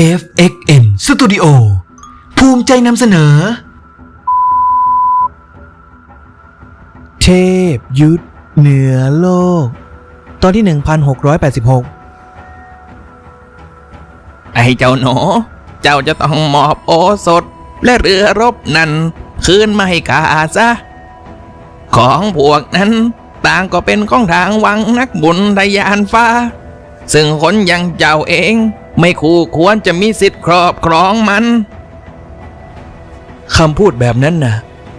FXN Studio ภูมิใจนำเสนอ เทพยุทธเหนือโลก ตอนที่ 1686 ไอ้เจ้าหนูเจ้าจะต้องมอบโอสถ และเรือรบนั้น คืนมาให้ข้าซะ ของพวกนั้นต่างก็เป็นของทางวังนักบุญทยานฟ้า ซึ่งคนอย่างเจ้าเอง ไม่คู่ควรจะมีสิทธิ์ครอบครองมันคำพูดแบบนั้นนะ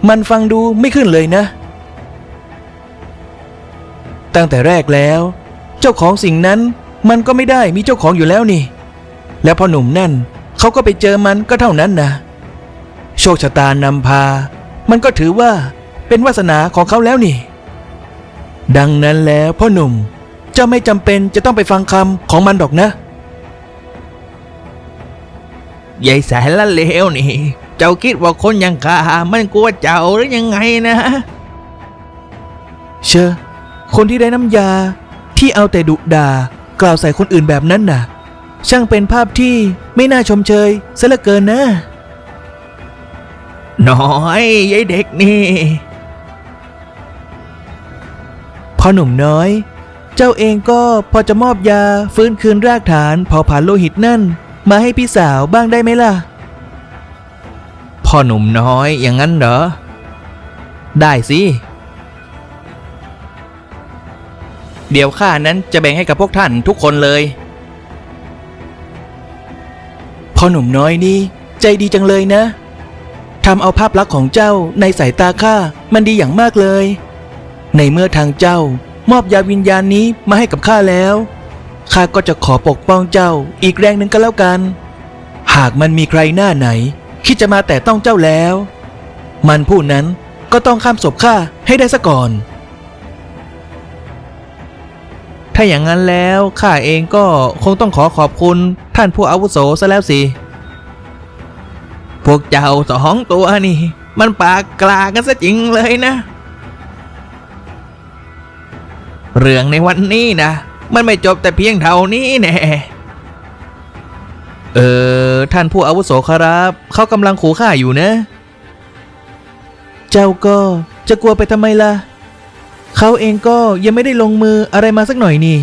มันฟังดูไม่ขึ้นเลยนะ ตั้งแต่แรกแล้ว เจ้าของสิ่งนั้นมันก็ไม่ได้มีเจ้าของอยู่แล้วนี่ แล้วพอหนุ่มนั่นเขาก็ไปเจอมันก็เท่านั้นนะโชคชะตานำพา มันก็ถือว่าเป็นวาสนาของเขาแล้วนี่ ดังนั้นแล้วพ่อหนุ่มเจ้าไม่จำเป็นจะต้องไปฟังคำของมันดอกนะ ใหญ่แสนละเลวนี่ เจ้าคิดว่าคนอย่างข้ามันกลัวเจ้าหรือยังไงนะ เชอคนที่ได้น้ำยาที่เอาแต่ดุด่ากล่าวใส่คนอื่นแบบนั้นน่ะ ช่างเป็นภาพที่ไม่น่าชมเชยซะเหลือเกินนะ น้อยยายเด็กนี่ พอหนุ่มน้อย เจ้าเองก็พอจะมอบยาฟื้นคืนรากฐานเผาผลาญโลหิตนั่น มาให้พี่สาวบ้างได้ไหมล่ะ พ่อหนุ่มน้อยอย่างนั้นเหรอ ได้สิ เดี๋ยวข้านั้นจะแบ่งให้กับพวกท่านทุกคนเลย พ่อหนุ่มน้อยนี่ ใจดีจังเลยนะทำเอาภาพลักษณ์ของเจ้าในสายตาข้ามันดีอย่างมากเลย ในเมื่อทางเจ้ามอบยาวิญญาณนี้มาให้กับข้าแล้ว ข้าก็จะขอปกป้องเจ้า อีกแรงหนึ่งก็แล้วกัน หากมันมีใครหน้าไหนคิดจะมาแต่ต้องเจ้าแล้ว มันผู้นั้นก็ต้องข้ามศพข้าให้ได้ซะก่อน ถ้าอย่างนั้นแล้วข้าเองก็คงต้องขอขอบคุณท่านผู้อาวุโสซะแล้วสิ พวกเจ้าสองตัวนี่ มันปากกลากันซะจริงเลยนะ เรื่องในวันนี้นะ มันไม่จบแต่เพียงเท่านี้แน่เออท่านผู้อาวุโสครับ เขากำลังขู่ข้าอยู่นะ เจ้าก็จะกลัวไปทำไมล่ะ เขาเองก็ยังไม่ได้ลงมืออะไรมาสักหน่อยนี่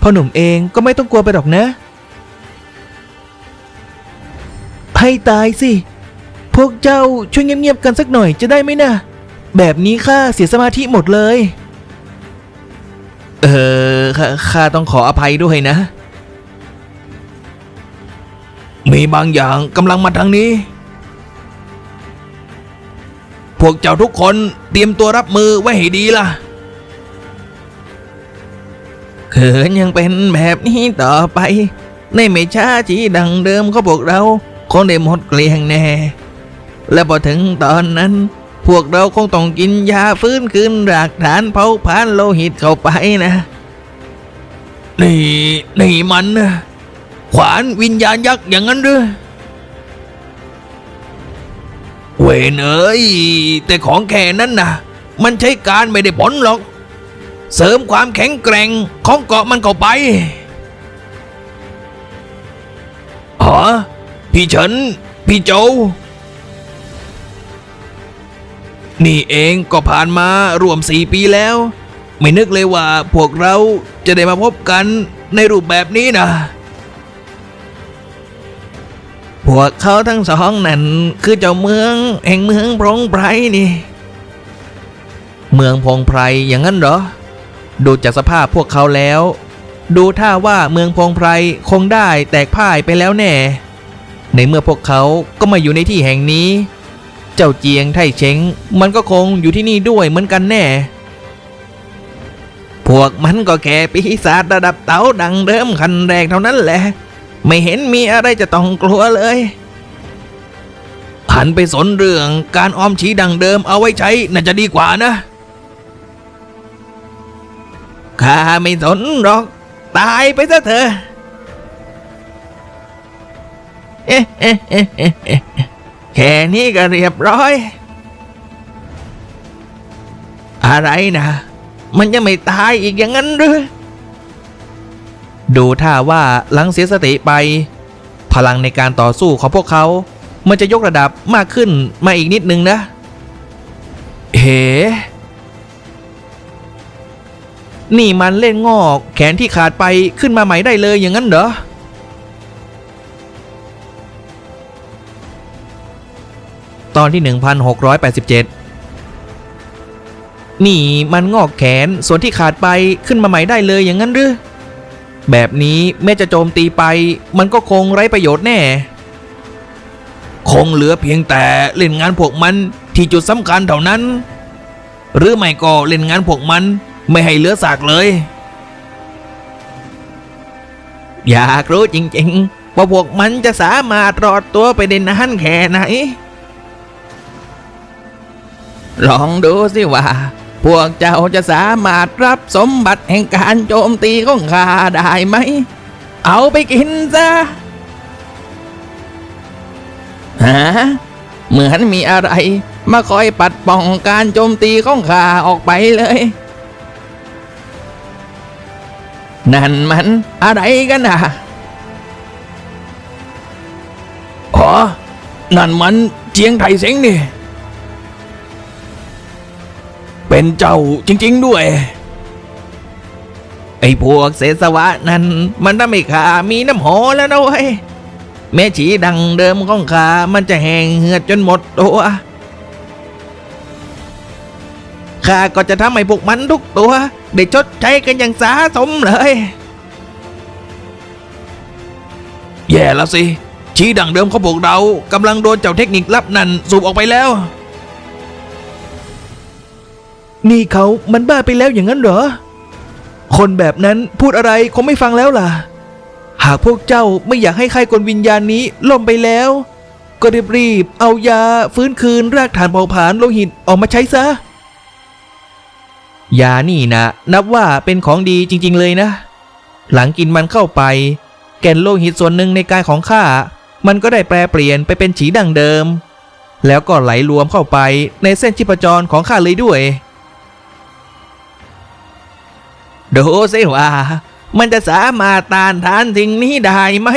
พ่อหนุ่มเองก็ไม่ต้องกลัวไปหรอกนะ ให้ตายสิ พวกเจ้าช่วยเงียบๆกันสักหน่อยจะได้ไหมนะ แบบนี้ข้าเสียสมาธิหมดเลย เออข้าข้าต้องขออภัยด้วยนะ มีบางอย่างกำลังมาทางนี้ พวกเจ้าทุกคนเตรียมตัวรับมือไว้ให้ดีล่ะเขินยังเป็นแบบนี้ต่อไป ในไม่ช้าจีดังเดิมของพวกเราคงได้หมดเกลี้ยงแน่ และพอถึงตอนนั้น พวกเราคงต้องกินยาฟื้นคืนรากฐานเผาผลาญโลหิตเข้าไปนะ นี่นี่มันนะขวานวิญญาณยักษ์อย่างนั้นหรือเวนเอ้ยแต่ของแค่นั้นนะมันใช้การไม่ได้ผลหรอก เสริมความแข็งแกร่งของเกาะมันเข้าไปอ๋อพี่เฉินพี่โจ นี่เองก็ผ่านมารวมสี่ปีแล้ว ไม่นึกเลยว่าพวกเราจะได้มาพบกันในรูปแบบนี้นะพวกเขาทั้งสองนั่นคือเจ้าเมืองแห่งเมืองพงไพรนี่ เมืองพงไพรอย่างนั้นเหรอ ดูจากสภาพพวกเขาแล้ว ดูท่าว่าเมืองพงไพรคงได้แตกพ่ายไปแล้วแน่ ในเมื่อพวกเขาก็มาอยู่ในที่แห่งนี้ เจ้าเจียงไท่เชงมันก็คงอยู่ที่นี่ด้วยเหมือนกันแน่ พวกมันก็แค่ปีศาจระดับเต๋าดังเดิมคันแรกเท่านั้นแหละ ไม่เห็นมีอะไรจะต้องกลัวเลยหันไปสนเรื่องการออมฉีดังเดิมเอาไว้ใช้น่าจะดีกว่านะข้าไม่สนหรอก ตายไปซะเถอะเอะเอ๊ะเอ๊ะเอ๊ะเอ๊ะ แค่นี้ก็เรียบร้อย อะไรนะ มันยังไม่ตายอีกอย่างนั้นหรือดูท่าว่าหลังเสียสติไป พลังในการต่อสู้ของพวกเขา มันจะยกระดับมากขึ้นมาอีกนิดนึงนะ เฮนี่มันเล่นงอกแขนที่ขาดไปขึ้นมาใหม่ได้เลยอย่างนั้นเหรอ ตอนที่ 1687 นี่มันงอกแขนส่วนที่ขาดไปขึ้นมาใหม่ได้เลยอย่างนั้นหรือ แบบนี้แม้จะโจมตีไป มันก็คงไร้ประโยชน์แน่ คงเหลือเพียงแต่เล่นงานพวกมันที่จุดสำคัญเท่านั้น หรือไม่ก็เล่นงานพวกมันไม่ให้เหลือซากเลย อยากรู้จริงๆว่าพวกมันจะสามารถรอดตัวไปได้นานแค่ไหน ลองดูสิว่า พวกเจ้าจะสามารถรับสมบัติแห่งการโจมตีของข้าได้ไหม เอาไปกินซะฮะเหมือนมีอะไร มาคอยปัดป้องการโจมตีของข้าออกไปเลย นั่นมันอะไรกันนะอ๋อนั่นมันเจียงไทเซ็งนี่ เป็นเจ้าจริง ๆ ด้วย ไอ้พวกเสสวะนั่นมันทำให้ข้ามีน้ำโหแล้วนะเว้ยแม่ฉีดังเดิมของข้ามันจะแห้งเหือดจนหมดตัวข้าก็จะทำให้พวกมันทุกตัว ได้ชดใช้กันอย่างสาสมเลย แย่แล้วสิ ชีดังเดิมของพวกเรากำลังโดนเจ้าเทคนิคลับนั่นสูบออกไปแล้ว นี่เขามันบ้าไปแล้วอย่างนั้นเหรอ คนแบบนั้นพูดอะไรคงไม่ฟังแล้วล่ะ หากพวกเจ้าไม่อยากให้ใครกลวิญญาณนี้ล่มไปแล้ว ก็รีบๆเอายาฟื้นคืนรากฐานเผาผลาญโลหิตออกมาใช้ซะ ยานี่นะ นับว่าเป็นของดีจริง ๆ เลยนะ หลังกินมันเข้าไป แก่นโลหิตส่วนหนึ่งในกายของข้ามันก็ได้แปลเปลี่ยนไปเป็นฉีดังเดิม แล้วก็ไหลรวมเข้าไปในเส้นชีพจรของข้าเลยด้วย ดูสิว่า มันจะสามารถต้านทานสิ่งนี้ได้ไหม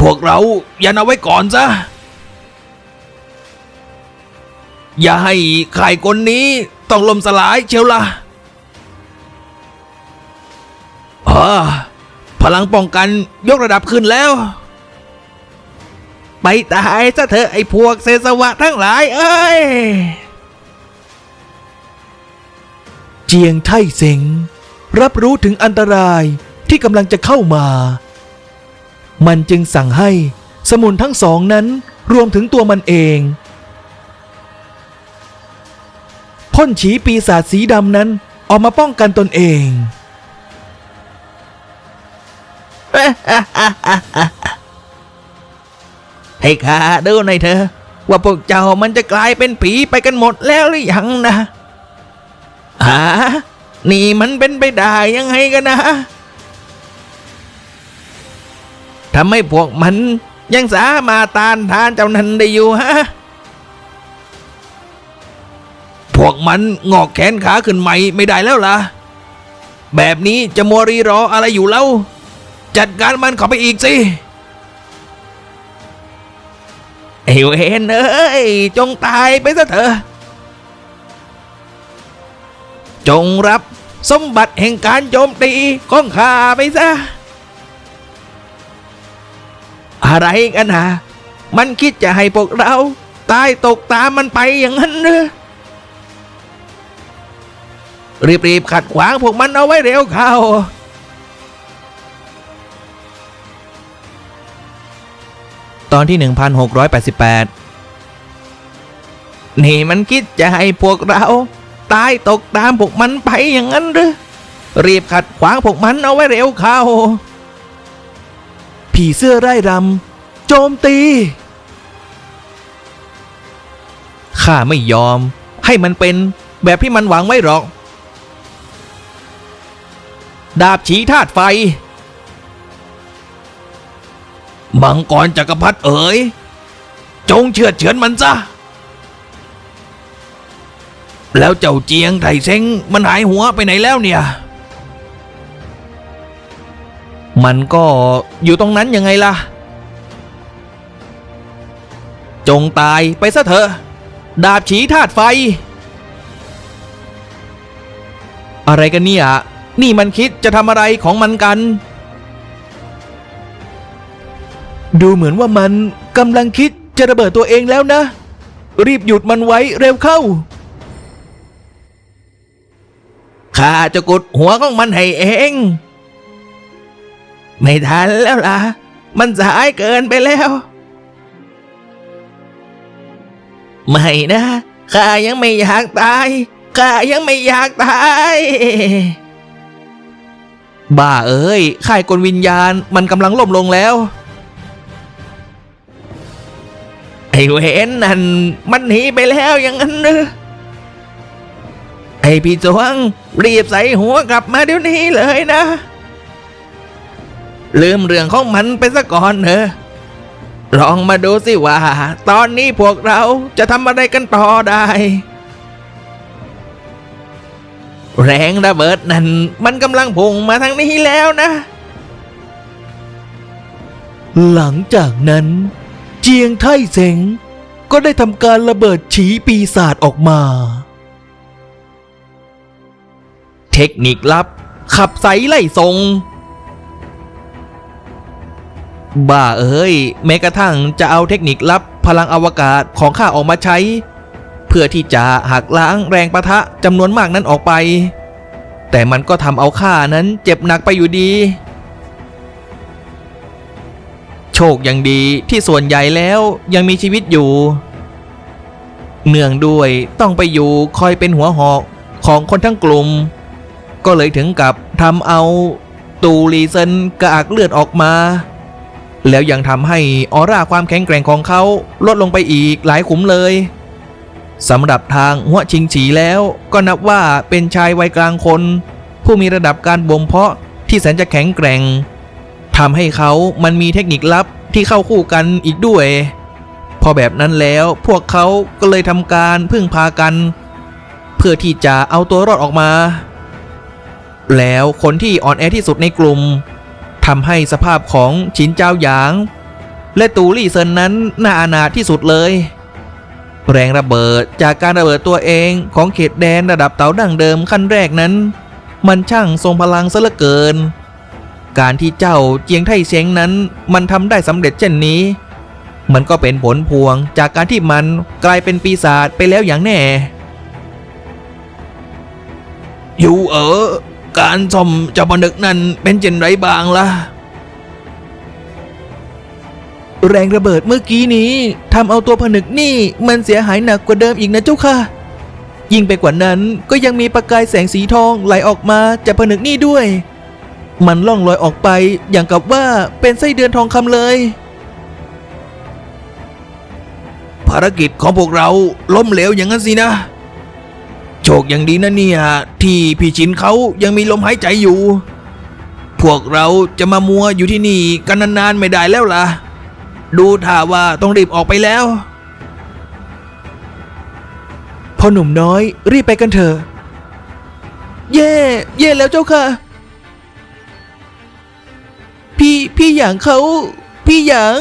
พวกเราอย่าเอาไว้ก่อนซะ อย่าให้ใครคนนี้ต้องล่มสลายเชียวละเออพลังป้องกันยกระดับขึ้นแล้ว ไปตายซะเถอะไอ้พวกเซสวะทั้งหลายเอ้ย จียงไท่เซ็งรับรู้ถึงอันตรายที่กำลังจะเข้ามา มันจึงสั่งให้สมุนทั้งสองนั้นรวมถึงตัวมันเอง พ่นฉีปีศาจสีดำนั้นออกมาป้องกันตนเองให้ข้าดูหน่อยเถอะว่าพวกเจ้ามันจะกลายเป็นผีไปกันหมดแล้วหรือยังนะ ฮะนี่มันเป็นไปได้ยังไงกันนะทำให้พวกมันยังสามารถตานทานเจ้านั้นได้อยู่ฮะ พวกมันงอกแขนขาขึ้นใหม่ไม่ได้แล้วล่ะ แบบนี้จะมัวรีรออะไรอยู่แล้วจัดการมันเข้าไปอีกสิไอ้เวนเอ้ยจงตายไปซะเถอะ จงรับสมบัติแห่งการโจมตีของข้าไปซะ อะไรกันนะมันคิดจะให้พวกเราตายตกตามมันไปอย่างนั้นหรือรีบๆขัดขวางพวกมันเอาไว้เร็วเข้าตอนที่ 1688 นี่มันคิดจะให้พวกเรา ตายตกตามพวกมันไปอย่างนั้นหรือรีบขัดขวางพวกมันเอาไว้เร็วเข้า ผีเสื้อไร่รำโจมตีข้าไม่ยอมให้มันเป็นแบบที่มันหวังไว้หรอก ดาบฉีธาตุไฟ มังกรจักรพรรดิเอ๋ย จงเชือดเฉือนมันซะ แล้วเจ้าเจียงไถเซ็งมันหายหัวไปไหนแล้วเนี่ย มันก็อยู่ตรงนั้นยังไงล่ะ จงตายไปซะเถอะ ดาบฉีธาตุไฟ อะไรกันเนี่ย นี่มันคิดจะทำอะไรของมันกัน ดูเหมือนว่ามันกำลังคิดจะระเบิดตัวเองแล้วนะ รีบหยุดมันไว้เร็วเข้า ข้าจะกดหัวของมันให้เอง ไม่ทันแล้วล่ะ มันสายเกินไปแล้ว ไม่นะข้ายังไม่อยากตายข้ายังไม่อยากตาย บ้าเอ้ยค่ายกลวิญญาณมันกำลังล่มลงแล้ว ไอ้เวนนั่นมันหนีไปแล้วอย่างนั้นหรือไอพี่จวง รีบใส่หัวกลับมาเดี๋ยวนี้เลยนะ ลืมเรื่องของมันไปซะก่อนเถอะลองมาดูสิว่า ตอนนี้พวกเราจะทำอะไรกันต่อได้ แรงระเบิดนั้นมันกำลังพุ่งมาทางนี้แล้วนะ หลังจากนั้น เจียงไท่เสงก็ได้ทำการระเบิดฉีปีศาจออกมา คนิคลับ ขับไสไล่ทรง บ้าเอ้ย แม้กระทั่งจะเอาเทคนิคลับพลังอวกาศของข้าออกมาใช้ เพื่อที่จะหักล้างแรงประทะจำนวนมากนั้นออกไป แต่มันก็ทำเอาข้านั้นเจ็บหนักไปอยู่ดี โชคยังดีที่ส่วนใหญ่แล้วยังมีชีวิตอยู่เนื่องด้วยต้องไปอยู่คอยเป็นหัวหอกของคนทั้งกลุ่ม ก็เลยถึงกับทำเอาตูลีเซนกระอักเลือดออกมา แล้วยังทำให้ออร่าความแข็งแกร่งของเขาลดลงไปอีกหลายขุมเลยสำหรับทางหัวชิงฉีแล้วก็นับว่าเป็นชายวัยกลางคน ผู้มีระดับการบ่มเพาะที่แสนจะแข็งแกร่งทำให้เขามันมีเทคนิคลับที่เข้าคู่กันอีกด้วย พอแบบนั้นแล้วพวกเขาก็เลยทำการพึ่งพากัน เพื่อที่จะเอาตัวรอดออกมา แล้วคนที่อ่อนแอที่สุดในกลุ่มทำให้สภาพของชินเจ้าหยาง และตูลี่เซินนั้นน่าอานาถที่สุดเลย แรงระเบิดจากการระเบิดตัวเองของเขตแดนระดับเต๋าดั้งเดิมขั้นแรกนั้น มันช่างทรงพลังซะเหลือเกิน การที่เจ้าเจียงไทเสียงนั้นมันทำได้สำเร็จเช่นนี้ มันก็เป็นผลพวงจากการที่มันกลายเป็นปีศาจไปแล้วอย่างแน่อยู่เออ การซ่อมเจ้าบันดึกนั้นเป็นเช่นไรบ้างล่ะ แรงระเบิดเมื่อกี้นี้ทำเอาตัวผนึกนี่มันเสียหายหนักกว่าเดิมอีกนะเจ้าค่ะ ยิ่งไปกว่านั้นก็ยังมีประกายแสงสีทองไหลออกมาจากผนึกนี่ด้วย มันล่องลอยออกไปอย่างกับว่าเป็นไส้เดือนทองคำเลยภารกิจของพวกเราล้มเหลวอย่างนั้นสินะ โชคย่างดีนะเนี่ย ที่พี่ชินเขายังมีลมหายใจอยู่ พวกเราจะมามัวอยู่ที่นี่กันนานๆไม่ได้แล้วล่ะ ดูท่าว่าต้องรีบออกไปแล้วพ่อหนุ่มน้อยรีบไปกันเถอะ เย่ เย่แล้วเจ้าค่ะ พี่พี่หยางเขา พี่หยาง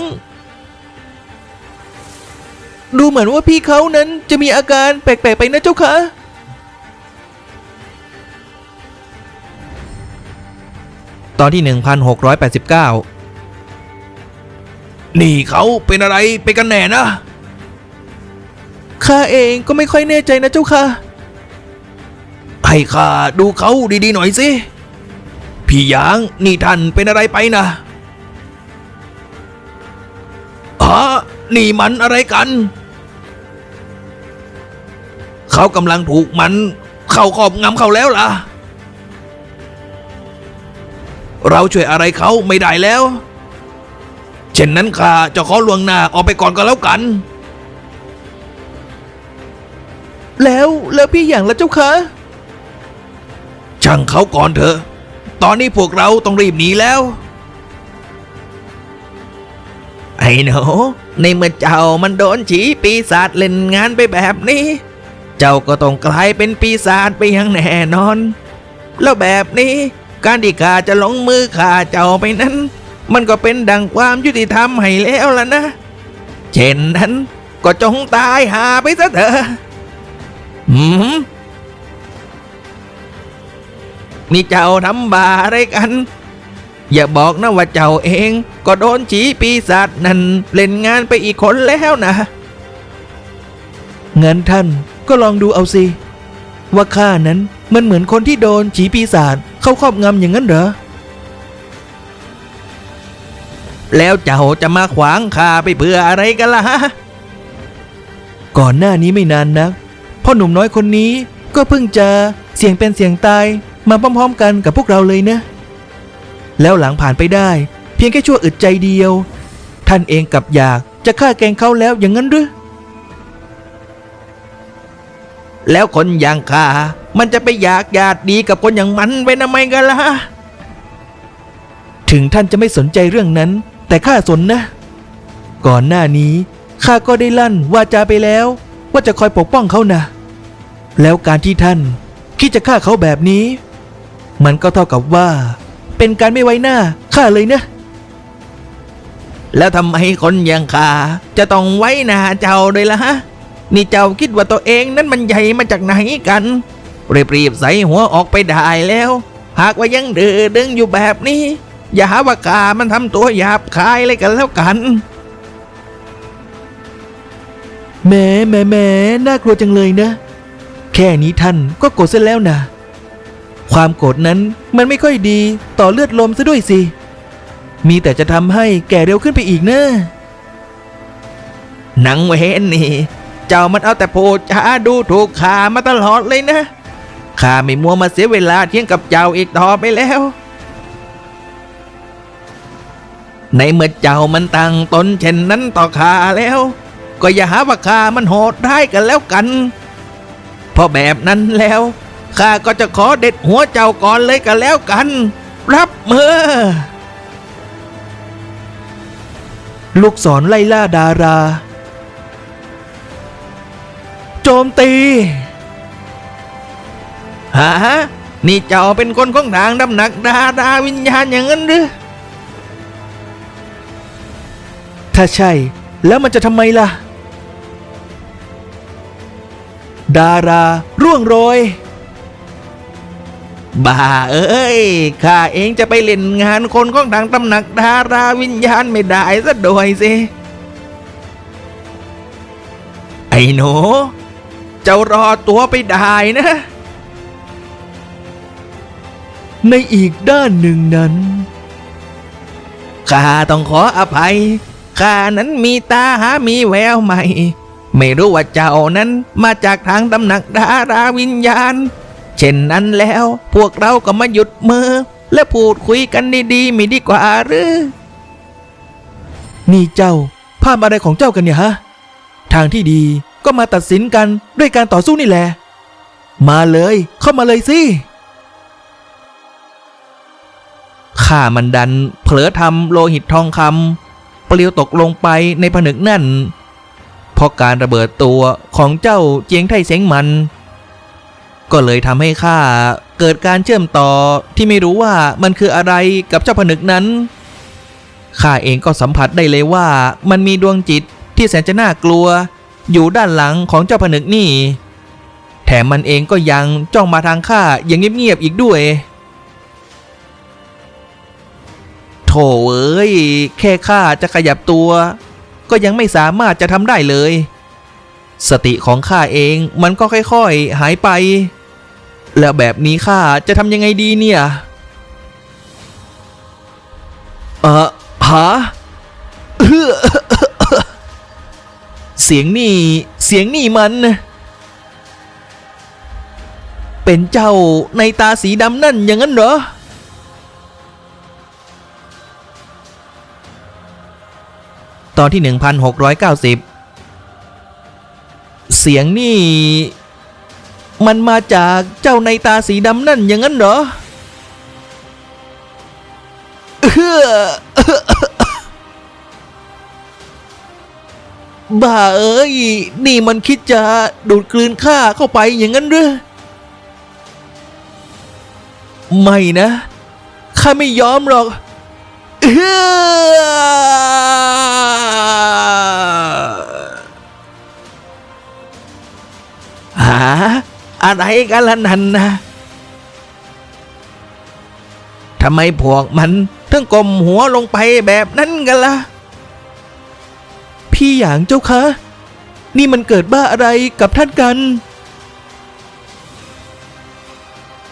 ดูเหมือนว่าพี่เขานั้นจะมีอาการแปลกๆไปนะเจ้าค่ะ ตอนที่ 1689 นี่เขาเป็นอะไรไปกันแน่นะ ข้าเองก็ไม่ค่อยแน่ใจนะเจ้าค่ะ ให้ข้าดูเขาดีๆหน่อยสิ พี่หยางนี่ท่านเป็นอะไรไปนะฮะนี่มันอะไรกัน เขากำลังถูกมัน เข้าครอบงำเขาแล้วล่ะ เราช่วยอะไรเขาไม่ได้แล้ว เช่นนั้นข้าจะขอลวงหน้าออกไปก่อนก็แล้วกัน แล้วแล้วพี่หยางละเจ้าค่ะช่างเขาก่อนเถอะ ตอนนี้พวกเราต้องรีบหนีแล้ว ไอ้หนูในเมื่อเจ้ามันโดนฉีปีศาจเล่นงานไปแบบนี้ เจ้าก็ต้องกลายเป็นปีศาจไปอย่างแน่นอน แล้วแบบนี้ การที่ข้าจะลงมือฆ่าเจ้าไปนั้น มันก็เป็นดังความยุติธรรมให้แล้วล่ะนะ เช่นนั้นก็จงตายหาไปซะเถอะหืมนี่เจ้าทำบาอะไรกัน อย่าบอกนะว่าเจ้าเองก็โดนจีปีศาจนั่นเล่นงานไปอีกคนแล้วนะ งั้นท่านก็ลองดูเอาสิ ว่าข้านั้นมันเหมือนคนที่โดนฉีปีศาจ เข้าครอบงำอย่างนั้นเหรอ แล้วเจ้าจะมาขวางข้าไปเพื่ออะไรกันล่ะฮะ ก่อนหน้านี้ไม่นานนักพ่อหนุ่มน้อยคนนี้ก็เพิ่งจะเสี่ยงเป็นเสี่ยงตายมาพร้อมๆกันกับพวกเราเลยนะ แล้วหลังผ่านไปได้ เพียงแค่ชั่วอึดใจเดียว ท่านเองกับอยากจะฆ่าแกงเขาแล้วอย่างนั้นหรือแล้วคนอย่างข้า มันจะไปอยากญาติดีกับคนอย่างมันไปทำไมกันล่ะ ถึงท่านจะไม่สนใจเรื่องนั้น แต่ข้าสนนะ ก่อนหน้านี้ข้าก็ได้ลั่นวาจาไปแล้ว ว่าจะคอยปกป้องเขานะ แล้วการที่ท่านคิดจะฆ่าเขาแบบนี้ มันก็เท่ากับว่า เป็นการไม่ไว้หน้าข้าเลยนะ แล้วทำไมคนอย่างข้าจะต้องไว้หน้าเจ้าด้วยล่ะฮะ นี่เจ้าคิดว่าตัวเองนั้นมันใหญ่มาจากไหนกัน รีบๆใส่หัวออกไปได้แล้ว หากว่ายังดื้อดึงอยู่แบบนี้ อย่าหาว่าข้ามันทำตัวหยาบคายเลยกันแล้วกันแหมแหมแหมน่ากลัวจังเลยนะ แค่นี้ท่านก็โกรธเสียแล้วนะ ความโกรธนั้นมันไม่ค่อยดีต่อเลือดลมซะด้วยสิ มีแต่จะทำให้แก่เร็วขึ้นไปอีกนะหนังเวนนี่ เจ้ามันเอาแต่โพจาดูถูกข้ามาตลอดเลยนะ ข้าไม่มัวมาเสียเวลาเที่ยงกับเจ้าอีกต่อไปแล้ว ในเมื่อเจ้ามันตั้งตนเช่นนั้นต่อข้าแล้ว ก็อย่าหาว่าข้ามันโหดได้ายกันแล้วกันเพราะแบบนั้นแล้วข้าก็จะขอเด็ดหัวเจ้าก่อนเลยกันแล้วกัน รับมือ ลูกศรไล่ล่าดารา โจมตี ฮะนี่เจ้าเป็นคนของทางดำหนักดาดาวิญญาณอย่างนั้นหรือถ้าใช่ แล้วมันจะทำไมล่ะ ดารา ร่วงโรย บ้าเอ้ย ข้าเองจะไปเล่นงานคนของทางตำหนักดาราวิญญาณไม่ได้ซะด้วยสิ ไอ้หนู เจ้ารอตัวไปได้นะ ในอีกด้านหนึ่งนั้นข้าต้องขออภัยข้านั้นมีตาหามีแววใหม่ ไม่รู้ว่าเจ้านั้นมาจากทางตำหนักดาราวิญญาณ เช่นนั้นแล้วพวกเราก็มาหยุดมือ และพูดคุยกันดีๆมีดีกว่าหรือ นี่เจ้าภาพอะไรของเจ้ากันเนี่ยฮะ ทางที่ดีก็มาตัดสินกันด้วยการต่อสู้นี่แหละ มาเลยเข้ามาเลยสิ ข้ามันดัน เผลอทำโลหิตทองคำปลิวตกลงไปในผนึกนั่น เพราะการระเบิดตัวของเจ้าเจียงไทเสงมัน ก็เลยทำให้ข้าเกิดการเชื่อมต่อที่ไม่รู้ว่ามันคืออะไรกับเจ้าผนึกนั้นข้าเองก็สัมผัสได้เลยว่ามันมีดวงจิตที่แสนจะน่ากลัว อยู่ด้านหลังของเจ้าผนึกนี่ แถมมันเองก็ยังจ้องมาทางข้าอย่างเงียบๆอีกด้วย โถเอ้ย แค่ข้าจะขยับตัว ก็ยังไม่สามารถจะทำได้เลย สติของข้าเองมันก็ค่อยๆ หายไป แล้วแบบนี้ข้าจะทำยังไงดีเนี่ย เออหาเอื้อเสียงนี่เสียงนี่มัน เป็นเจ้าในตาสีดำนั่นอย่างนั้นเหรอ ตอนที่ 1690 เสียงนี่ มันมาจากเจ้าในตาสีดำนั่นอย่างนั้นเหรอเอื้อบ้าเอ้ย นี่มันคิดจะดูดกลืนข้าเข้าไปอย่างนั้นหรือไม่นะ ข้าไม่ยอมหรอก เอื้อหาอะไรกันล่ะนั่นนะทำไมพวกมันถึงกลมหัวลงไปแบบนั้นกันล่ะ พี่หยางเจ้าคะ นี่มันเกิดบ้าอะไรกับท่านกัน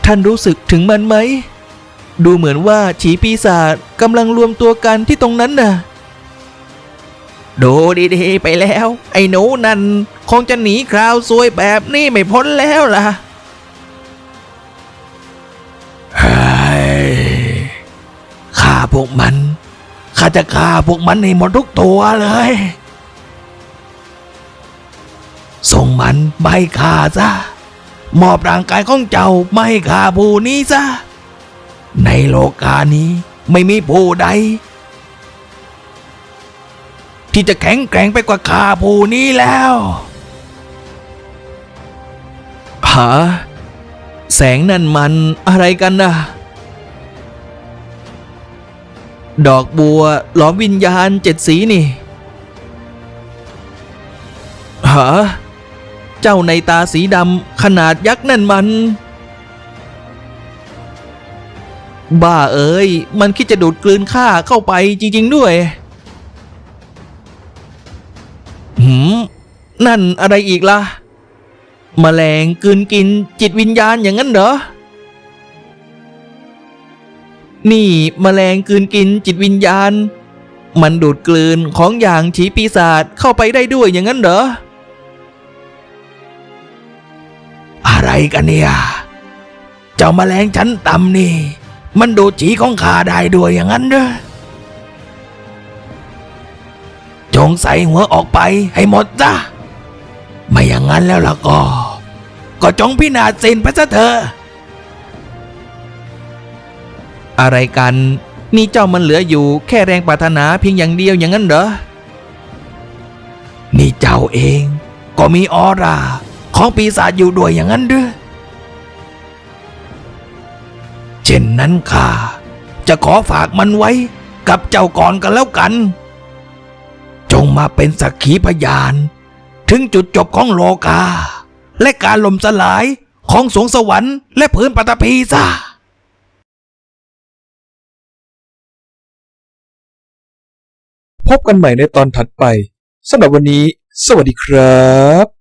ท่านรู้สึกถึงมันไหม ดูเหมือนว่าฉีปีศาจกำลังรวมตัวกันที่ตรงนั้นน่ะ ดูดีๆไปแล้ว ไอ้หนูนั่นคงจะหนีคราวซวยแบบนี้ไม่พ้นแล้วล่ะฆ่าพวกมัน ข้าจะฆ่าพวกมันให้หมดทุกตัวเลย ส่งมันไม่ฆ่าซะ มอบร่างกายของเจ้าไม่ฆ่าผู้นี้ซะ ในโลกานี้ไม่มีผู้ใด ที่จะแข็งแกร่งไปกว่าข้าผู้นี้แล้วหาแสงนั่นมันอะไรกันนะดอกบัวหลอมวิญญาณเจ็ดสีนี่หาเจ้าในตาสีดำขนาดยักษ์นั่นมัน บ้าเอ้ย มันคิดจะดูดกลืนข้าเข้าไปจริง ๆ ด้วยหืมนั่นอะไรอีกล่ะมแมลงกลืนกินจิตวิญญาณอย่างนั้นเหรอ นี่มแมลงกลืนกินจิตวิญญาณ มันดูดกลืนของอย่างฉีปีศาจเข้าไปได้ด้วยอย่างนั้นเหรอ อะไรกันเนี่ย เจ้าแมลงชั้นต่ำนี่ มันดูดฉีของข้าได้ด้วยอย่างนั้นเด้อจงใส่หัวออกไปให้หมดจ้ะไม่อย่างนั้นแล้วล่ะก็ ก็จงพินาศสินไปซะเถอะอะไรกันนี่เจ้ามันเหลืออยู่แค่แรงปรารถนาเพียงอย่างเดียวอย่างนั้นเหรอ นี่เจ้าเอง ก็มีออร่าของปีศาจอยู่ด้วยอย่างนั้นด้วย ช่นนั้นข้าจะขอฝากมันไว้กับเจ้าก่อนกันแล้วกัน จงมาเป็นสักขีพยาน ถึงจุดจบของโลกา และการล่มสลายของสวงสวรรค์และพื้นปฐพีซะพบกันใหม่ในตอนถัดไปสำหรับวันนี้ สวัสดีครับ